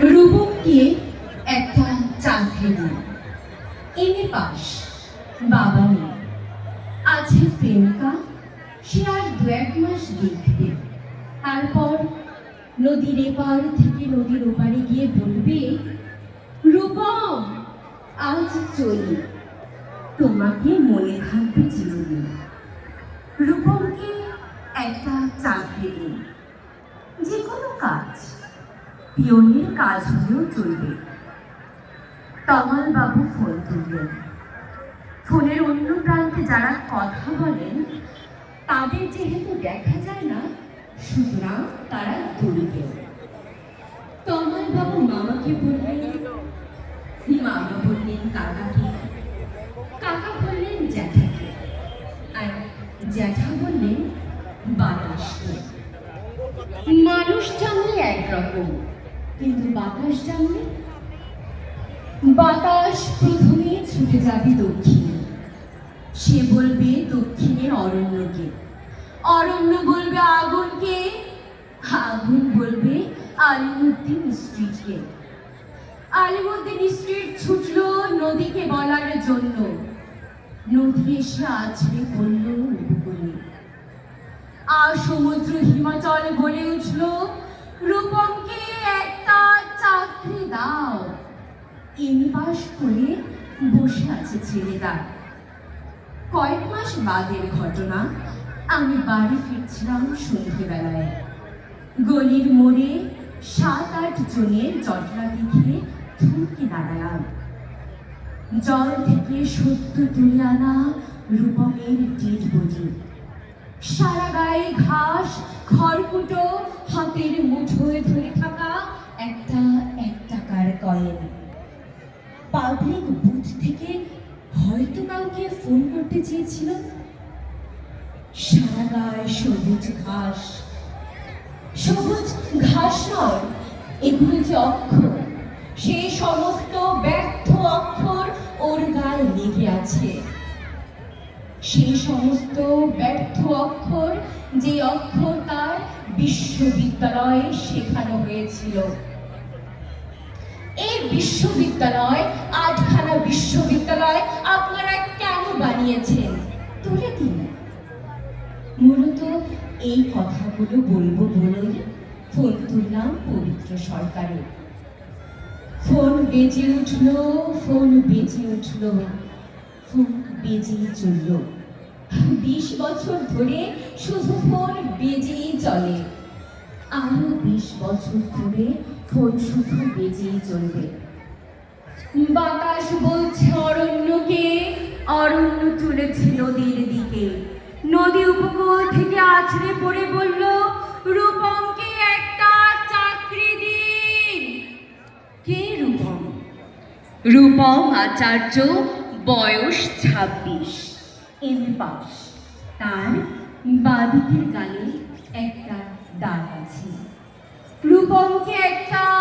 রূপককে একটা চাকরি দিন। এমএ পাস বাবা নেই। আছে প্রেমিকা, সে আর দু এক মাস দেখবে। তারপর নদীর এপার থেকে নদীর ওপারে গিয়ে বলবে, রূপম, আজ চলি। তোমাকে মনে থাকবে চিরদিন। রূপমকে একটা চাকরি দিন। যে কোনো কাজ পিয়নের কাজ হলেও চলবে। তমাল বাবু ফোন তুললেন। ফোনের অন্য প্রান্তে যারা কথা বলেন, তাদের যেহেতু দেখা যায় না, সুতরাং তারা দৌড়বে তমাল বাবু মামাকে বললেন, মামা বললেন কাকাকে। কাকা বললেন জ্যাঠাকে। আর জ্যাঠা বললেন বাতাসকে। মানুষ জানলে একরকম। কিন্তু বাতাস জানলে? বাতাস প্রথমে ছুটে যাবে দক্ষিণে। সে বলবে, দক্ষিণের অরণ্যকে। অরণ্য বলবে, আগুনকে। আগুন বলবে, আলিমুদ্দিন স্ট্রিটকে। আলিমুদ্দিন স্ট্রিট ছুটলো নদীকে বলার জন্য। নদী এসে আছড়ে পড়ল আর সমুদ্র হিমাচল দাও এমনি করে বসে আছে ছেলেটা। কয়েক মাস বাদের ঘটনা, আমি বাড়ি ফিরছিলাম সন্ধেবেলায়। গলির মোড়ে সাত আট জনের জটলা দেখে থমকে দাঁড়ালাম। জল থেকে সত্য তুলে আনা রূপমের ডেড বডি সারা গায়ে ঘাস, খড়কুটো, হাতের মুঠোয় ধরে থাকা একটা কয়েন পাবলিক বুথ থেকে হয়তো কাউকে ফোন করতে চেয়েছিল। সারা গায়ে সবুজ ঘাস। সবুজ ঘাস নয়, এগুলো যে অক্ষর। সেই সমস্ত ব্যর্থ অক্ষর ওর গায়ে লেগে আছে। সেই সমস্ত ব্যর্থ অক্ষর যে অক্ষর তার বিশ্ববিদ্যালয়ে শেখানো হয়েছিল। বিশ্ববিদ্যালয়, আটখানা বিশ্ববিদ্যালয় আপনারা কেন বানিয়েছেন? তুলে দিন। মূলত এই কথাগুলো বলব বলেই ফোন তুললাম পবিত্র সরকারে ফোন বেজে উঠল, ফোন বেজে উঠল, ফোন বেজেই চলল। বিশ বছর ধরে শুধু ফোন বেজেই চলে। আরও বিশ বছর ধরে ফোন শুধু বেজেই চলবে। বাতাস বলছে অরণ্যকে, অরণ্য চলেছে নদীর দিকে। নদী উপকূল থেকে আছড়ে পড়ে বলল রূপমকে একটা চাকরি দিন? কে রূপম? রূপম আচার্য, বয়স ছাব্বিশ এম পাস তার বাদিকের গালে একটা দাগ আছে। ผมเขตจอ